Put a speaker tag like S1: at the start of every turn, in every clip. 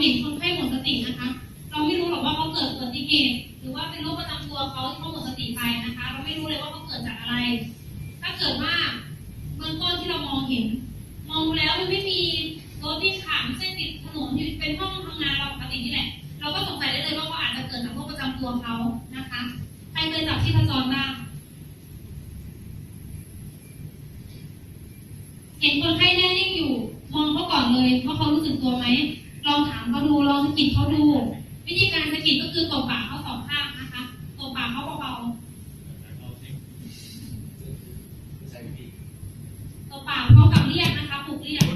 S1: เห็นคนไข้หมดสตินะคะ เราไม่รู้หรอกว่าเขาเกิดอุบัติเหตุหรือว่าเป็นโรคประจำตัวเขาที่เขาหมดสติไปนะคะ เราไม่รู้เลยว่าเขาเกิดจากอะไร ถ้าเกิดว่าเบื้องต้นที่เรามองเห็น มองดูแล้วมันไม่มีรถที่ขามเส้นติดถนนอยู่เป็นห้องทำงานเราปกตินี่แหละ เราก็สงสัยได้เลยว่าเขาอาจจะเกิดจากโรคประจำตัวเขานะคะ ใครเคยจับที่ประจรบ้าง เห็นคนไข้แน่นิ่งอยู่ มองเขาก่อนเลยว่าเขารู้สึกตัวไหม ลองถามเขาดูลองสะกิดเขาดู วิธีการสะกิดก็คือตบปากเขาสองข้างนะคะตบปากเขาเบา ๆตบปากพร้อมกับเรียกนะคะปลุกเรียก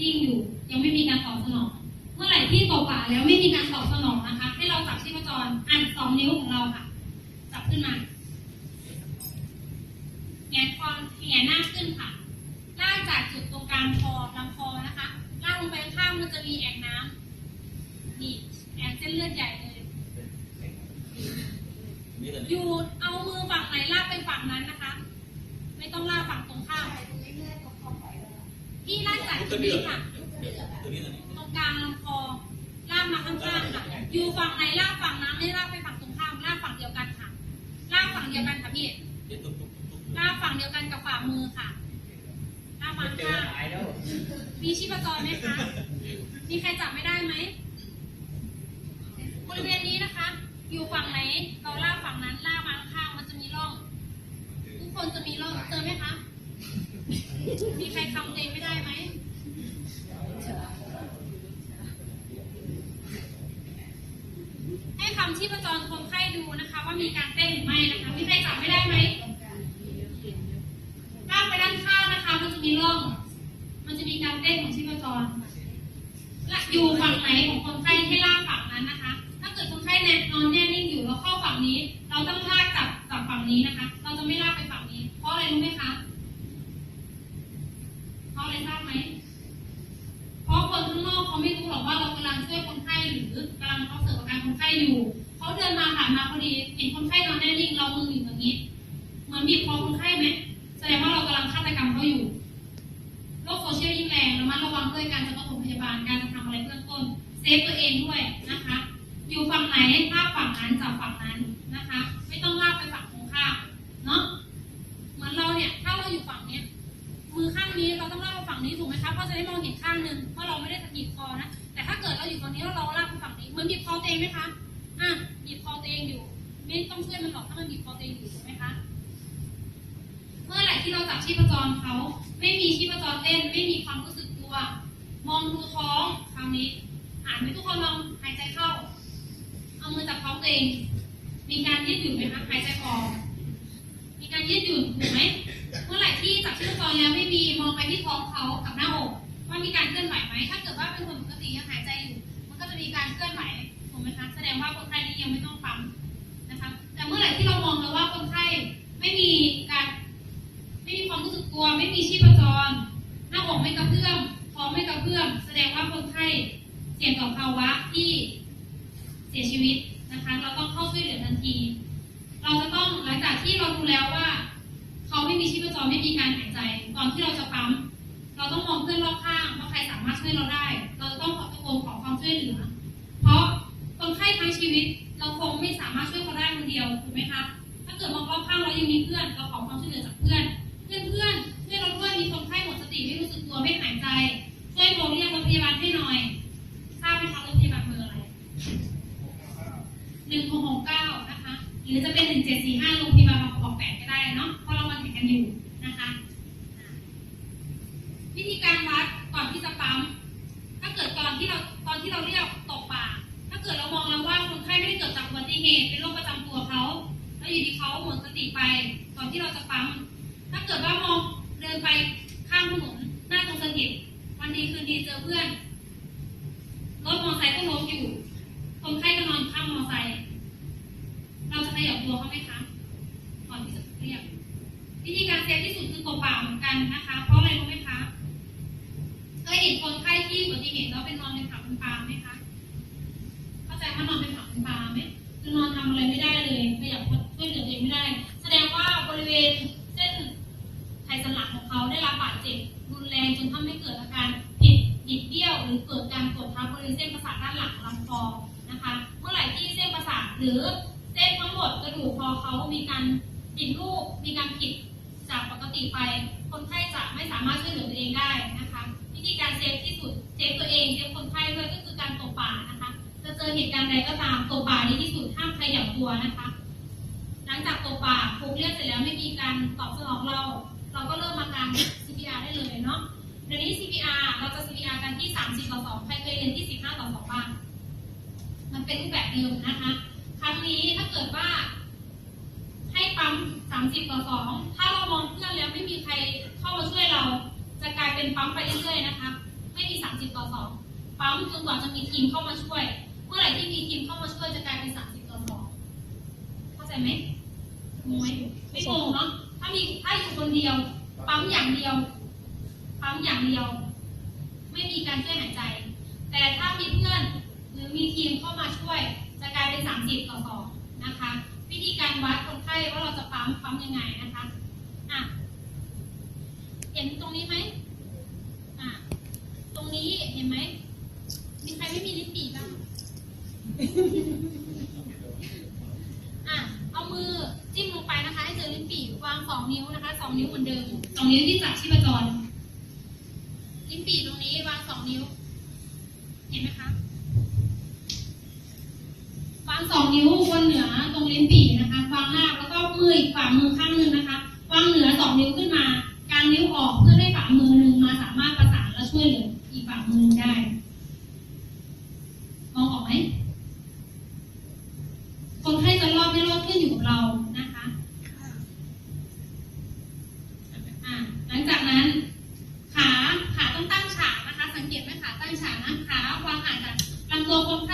S1: นิ่งอยู่ ยังไม่มีการตอบสนอง เมื่อไหร่ที่ตบปากแล้วไม่มีการตอบสนองนะคะ ให้เราจับชีพจรอันสองนิ้วของเราค่ะ จับขึ้นมาแงนคอแงนหน้าขึ้นค่ะลากจากจุดตรงกลางคอลำคอนะคะลากลงไปข้างๆมันจะมีแอ่งน้ำนี่แอ่งเส้นเลือดใหญ่เลยอยู่เอามือฝั่งไหนลากไปฝั่งนั้นนะคะ ไม่ต้องลาก ฝั่งตรงข้ามพี่ลากจากจุดนี้ค่ะตรงกลางลำคอลากมาข้างๆค่ะ อยู่ฝั่งไหนลากฝั่งนั้นไม่ลากไปฝั่งตรงข้ามลากฝั่งเดียวกันค่ะลากฝั่งเดียวกันค่ะพี่ลากฝั่งเดียวกันกับฝ่ามือค่ะลากมาข้างมีชีพจรไหมคะ มีใครจับไม่ได้ไหมบริเวณนี้นะคะ อยู่ฝั่งไหน เราลากฝั่งนั้นลากมาข้างๆมันจะมีร่อง ทุกคนจะมีร่องเจอไหมคะ มีใครทำตัวเองไม่ได้ไหมให้คำที่ประจรคนไข้ดูนะคะ ว่ามีการเต้นหรือไม่นะคะมีใครจับไม่ได้ไหมลากไปด้านข้างนะคะ มันจะมีร่อง มันจะมีการเต้นของชีพจรและอยู่ฝั่งไหนของคนไข้ให้ลากฝั่งนั้นนะคะ ถ้าเกิดคนไข้แนนอนแน่นิ่งอยู่แล้วเข้าฝั่งนี้ เราต้องลากจับจับฝั่งนี้นะคะ เขาไม่รู้หรอกว่าเรากำลังช่วยคนไข้หรือกำลังเขาเสิร์ฟอาการคนไข้อยู่เขาเดินมาผ่านมาพอดีเห็นคนไข้นอนแน่นิ่งเรามืออยู่อย่างนี้เหมือนบีบคอคนไข้ไหมแสดงว่าเรากำลังฆาตกรรมเขาอยู่โลกโซเชียลยิ่งแรงระมัดระวังด้วยการจะปฐมพยาบาลการจะทำอะไรเบื้องต้นเซฟตัวเองด้วยนะคะ อยู่ฝั่งไหนลากฝั่งนั้นจับฝั่งนั้นนะคะ ไม่ต้องลากไปฝั่งตรงข้ามเนาะเหมือนเราเนี่ยถ้าเราอยู่ฝั่งเนี้ยมือข้างนี้เราต้องลากไปฝั่งนี้ถูกไหมคะเพราะจะได้มองเห็นข้างหนึ่งเพราะเราไม่ได้ บีบคอนะ แต่ถ้าเกิดเราอยู่ฝั่งนี้แล้วเราลากไปฝั่งนี้เหมือนบีบคอตัวเองไหมคะอะบีบคอตัวเองอยู่ ไม่ต้องช่วยมันหรอกถ้ามันบีบคอตัวเองอยู่ถูกไหมคะ เมื่อไหร่ที่เราจับชีพจรเขาไม่มีชีพจรเต้น ไม่มีความรู้สึกตัว มองดูท้องคราวนี้ อ่านไปทุกคนลองหายใจเข้า เอามือจับท้องตัวเอง มีการยืดหยุ่นไหมคะหายใจออกมีการยืดหยุ่นถูกไหมเมื่อไหร่ที่จับชีพจรแล้วไม่มีมองไปที่ท้องเขากับหน้าอก ว่ามีการเคลื่อนไหวไหมถ้าเกิดว่าเป็นคนปกติยังหายใจอยู่ มันก็จะมีการเคลื่อนไหวถูกไหมคะแสดงว่าคนไข้นี้ยังไม่ต้องปั๊มนะคะแต่เมื่อไหร่ที่เรามองแล้วว่าคนไข้ไม่มีการไม่มีความรู้สึกตัว ไม่มีชีพจร หน้าอกไม่กระเพื่อมท้องไม่กระเพื่อมแสดงว่าคนไข้เสี่ยงต่อภาวะที่เสียชีวิตนะคะ เราต้องเข้าช่วยเหลือทันที เราจะต้องหลังจากที่เราดูแล้วว่า เขาไม่มีชีพจรไม่มีการหายใจ ตอนที่เราจะปั๊ม เราต้องมองเพื่อนรอบข้างว่าใครสามารถช่วยเราได้ เราต้องขอตะโกนขอความช่วยเหลือ เพราะคนไข้ทั้งชีวิต เราคงไม่สามารถช่วยเขาได้คนเดียวถูกไหมคะ ถ้าเกิดมองรอบข้างเรายังมีเพื่อน เราขอความช่วยเหลือจากเพื่อน เพื่อนเพื่อนช่วยเราด้วยมีคนไข้หมดสติไม่รู้สึกตัวไม่หายใจ ช่วยโทรเรียกรถพยาบาลให้หน่อย ทราบไหมคะรถพยาบาลเบอร์อะไรหนึ่งหกหกเก้านะคะ หรือจะเป็นหนึ่งเจ็ดสี่ห้าโรงพยาบาลบางประกอบแปดก็ได้เนาะ เพราะเรามาแข่งกันอยู่นะคะอ่า วิธีการวัดก่อนที่จะปั๊ม ถ้าเกิดตอนที่เราตอนที่เราเรียกตบปากถ้าเกิดเรามองแล้วว่าคนไข้ไม่ได้เกิดจากอุบัติเหตุเป็นโรคประจำตัวเขาแล้วอยู่ดีเขาหมดสติไปก่อนที่เราจะปั๊ม ถ้าเกิดว่ามองเดินไปข้ามถนนหน้าตรงสถิตวันดีคืนดีเจอเพื่อนรถมอเตอร์ไซค์ก็ล้มอยู่คนไข้ก็นอนข้ามมอเตอร์ไซค์เราจะขยับตัวเขาไหมคะก่อนที่จะเรียกวิธีการเซฟที่สุดคือตัวเปล่าเหมือนกันนะคะ เพราะอะไรรู้ไหมคะ เคยเห็นคนไข้ที่อุบัติเหตุแล้วเป็นนอนเป็นผักเป็นปลาไหมคะ เข้าใจว่านอนเป็นผักเป็นปลาไหมคือนอนทำอะไรไม่ได้เลยขยับช่วยเหลือตัวเองไม่ได้ แสดงว่าบริเวณเส้นไขสันหลังของเขาได้รับบาดเจ็บรุนแรงจนทำให้เกิดอาการผิดบิดเบี้ยว หรือเกิดการกดทับบริเวณเส้นประสาทด้านหลังลำคอนะคะ เมื่อไหร่ที่เส้นประสาทหรือเส้นทั้งหมดกระดูกคอเขามีการผิดรูปมีการผิดจากปกติไป คนไข้จะไม่สามารถช่วยเหลือตัวเองได้นะคะ ธีการเซฟที่สุดเซฟตัวเองเซฟคนไข้ด้วยก็คือการตบป่านะคะจะเจอเหตุการณ์ใดก็ตามตบป่าดีที่สุดห้ามขยับตัวนะคะ หลังจากตบป่าปลุกเรียกเสร็จแล้วไม่มีการตอบสนองเรา เราก็เริ่มมาการ CPR ได้เลยเนาะเดี๋ยวนี้ CPR เราจะ CPR กันที่ 30ต่อ2ใครเคยเรียนที่ 15ต่อ2บ้างมันเป็นรูปแบบเดิมนะคะครั้งนี้ถ้าเกิดว่าให้ปั๊ม30ต่อ2ถ้าเรามองเพื่อนแล้วไม่มีใครเข้ามาช่วยเรา จะกลายเป็นปั๊มไปเรื่อยๆนะคะ ไม่มี 30 ต่อ 2 ปั๊มจนกว่าจะมีทีมเข้ามาช่วย เมื่อไหร่ที่มีทีมเข้ามาช่วยจะกลายเป็น 30 ต่อ 2 เข้าใจไหมงงไหมไม่งงเนาะ ถ้ามีถ้าอยู่คนเดียว ปั๊มอย่างเดียว ปั๊มอย่างเดียว ไม่มีการช่วยหายใจ แต่ถ้ามีเพื่อนหรือมีทีมเข้ามาช่วย จะกลายเป็น 30 ต่อ 2 นะคะ วิธีการวัดคนไข้ว่าเราจะปั๊มปั๊มยังไงนะคะ นตรงนี้ไหมอะตรงนี้เห็นไหมมีใครไม่มีลิ้นปี่บ้างอะเอามือจิ้มลงไปนะคะ ให้เจอลิ้นปี่วางสองนิ้วนะคะสองนิ้วเหมือนเดิมสองนิ้วที่จับชีพจรลิ้นปี่ตรงนี้วางสองนิ้ว เห็นไหมคะวางสองนิ้วบนเหนือตรงลิ้นปี่นะคะวางหน้าแล้วก็มืออีกฝ่ามือข้างหนึงนะคะวางเหนือสองนิ้วขึ้นมาการนิ้วออกเพื่อให้ฝ่ามือหนึ่งมาสามารถประสานและช่วยเหลืออีกฝ่ามือหนึ่งได้ มองออกไหมคนไข้จะรอดไม่รอดขึ้นอยู่กับเรานะคะหลังจากนั้น ขาขาต้องตั้งฉากนะคะ สังเกตไหมขาตั้งฉากนะขาวางห่างจากลำตัวคนไข้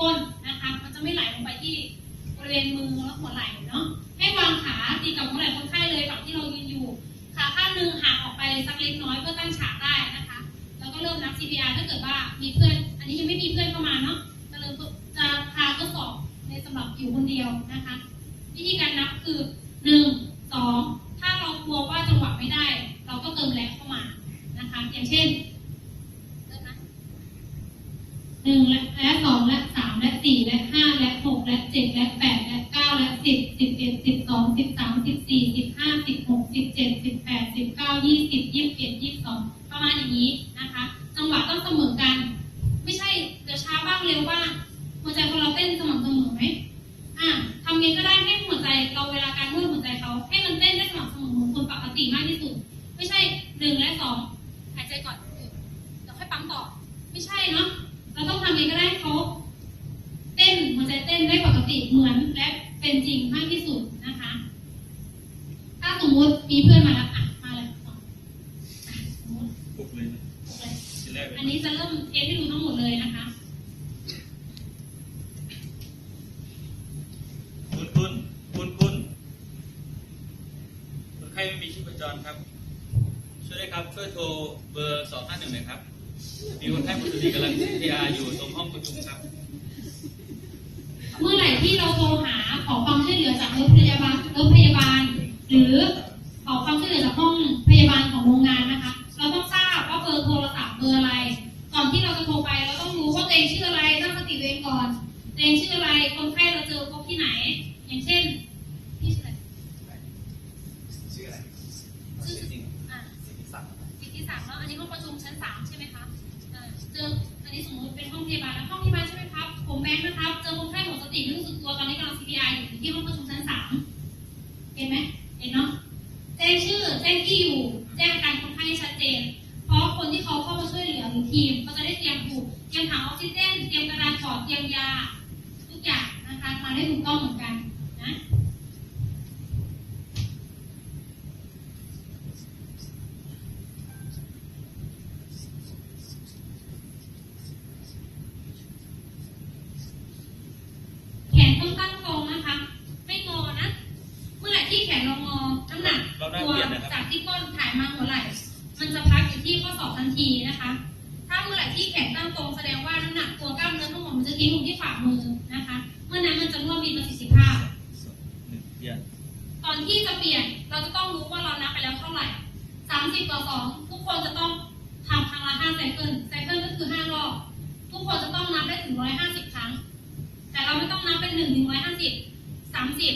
S1: ก้นนะคะ มันจะไม่ไหลลงไปที่บริเวณมือและหัวไหล่เนาะ ให้วางขาตีกับหัวไหล่คนไข้เลยฝั่งที่เรายืนอยู่ ขาข้างหนึ่งห่างออกไปสักเล็กน้อยเพื่อตั้งฉากได้นะคะ แล้วก็เริ่มนับ CPR ถ้าเกิดว่ามีเพื่อน อันนี้ยังไม่มีเพื่อนเข้ามาเนาะจะเริ่มจะพาทดสอบในสำหรับอยู่คนเดียวนะคะ วิธีการนับคือหนึ่งสองถ้าเรากลัวว่าจังหวะไม่ได้ เราก็เติมแรงเข้ามานะคะ อย่างเช่น เลยนะโอเค
S2: ทีแรกเลย
S1: อันนี้จะเริ่มเทสให้ดูทั้งหมดเลยนะคะ
S2: คุณคุณคุณคุณคนไข้ไม่มีชีพจรครับ ช่วยด้วยครับ ช่วยโทรเบอร์สองห้าหนึ่งหน่อยครับ มีคนไข้หมดสติกำลัง CPR อยู่ตรงห้องประชุมครับ
S1: เมื่อไหร่ที่เราโทรหาขอความช่วยเหลือจากรถพยาบาลรถพยาบาล หรือขอความช่วยเหลือจาก นี่สมมติเป็นห้องพยาบาลแล้วห้องพยาบาลใช่ไหมครับ ผมแบงค์นะครับ เจอคนไข้หมดสติไม่รู้สึกตัวตอนนี้กำลัง CPR อยู่ที่ห้องประชุมชั้นสามเห็นไหมเห็นเนาะแจ้งชื่อแจ้งที่อยู่่ามือนะคะเมื่อนั้นมันจะร่วมมี
S2: ประ
S1: สิทธิภาพก่อนที่จะเปลี่ยนเราจะต้องรู้ว่าเรานับไปแล้วเท่าไหร่สามสิบต่อสองทุกคนจะต้องทำครั้งละห้าไซเคิลไซเคิลก็คือห้ารอบทุกคนจะต้องนับได้ถึงร้อยห้าสิบครั้ง แต่เราไม่ต้องนับเป็นหนึ่งถึงร้อยห้าสิบสามสิบ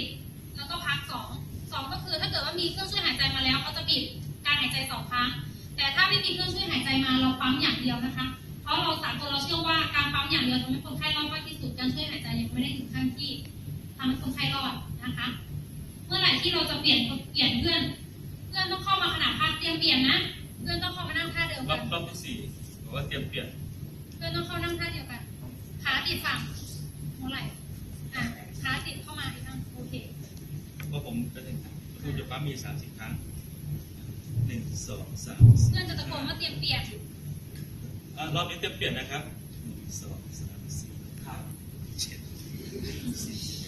S1: แล้วก็พักสองสองก็คือถ้าเกิดว่ามีเครื่องช่วยหายใจมาแล้วเขาจะบิดการหายใจสองครั้ง แต่ถ้าไม่มีเครื่องช่วยหายใจมาเราปั๊มอย่างเดียวนะคะ เพราะเราสามคนเราเชื่อว่าการปั๊มอย่างเดียวทำให้คนไข้รอดมากที่สุด การช่วยหายใจยังไม่ได้ถึงขั้นที่ทำให้คนไข้รอดนะคะ เมื่อไหร่ที่เราจะเปลี่ยนเปลี่ยนเพื่อน เพื่อนต้องเข้ามาขนาดพักเตรียมเปลี่ยนนะ เพื่อนต้องเข้ามานั่งท่าเดิม
S2: รอ
S1: กับน
S2: รอบที่สี่บอกว่าเตรียมเปลี่ยน
S1: เพื่อนต้องเข้านั่งท่าเดียวกันขาติดฝั่งหัวไหล่อะขาติดเข้ามาอีกครั้งโอเค
S2: เพราะผมจะถึงคือจะปั๊มมีสามสิบครั้งหนึ่งสองสาม
S1: เพื่อนจะตะโกนว่าเตรียมเปลี่ยน
S2: อะรอบนี้เตรียมเปลี่ยนนะครับหนึ่งสองสามสี่ห้าเจ็ด สิบ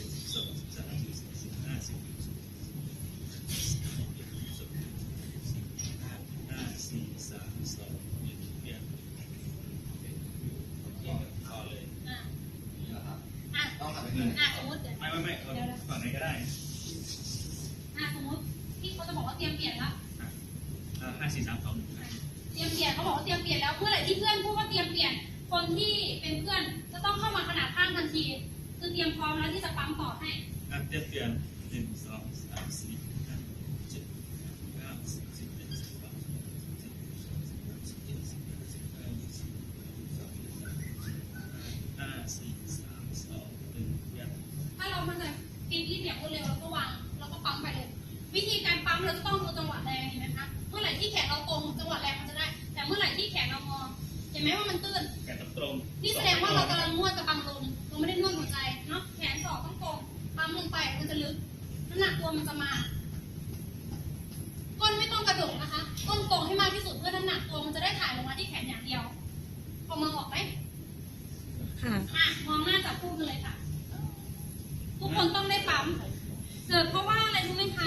S1: ว่ามันตื้นแขนตร
S2: งนี่
S1: แสดงว่าเรากำลังนวดกระบังลมเราไม่ได้นวดหัวใจเนาะแขนสอกต้องตรงปั๊มลงไปมันจะลึกน้ำหนักตัวมันจะมาก้นไม่ต้องกระดกนะคะก้นตรงให้มากที่สุดเพื่อน้ำหนักตัวมันจะได้ถ่ายลงมาที่แขนอย่างเดียวพอมองออกไหม
S3: ค่ะ
S1: อะมองหน้าจับคู่กันเลยค่ะ ทุกคนต้องได้ปั๊มเกิดเพราะว่าอะไรรู้ไหมคะ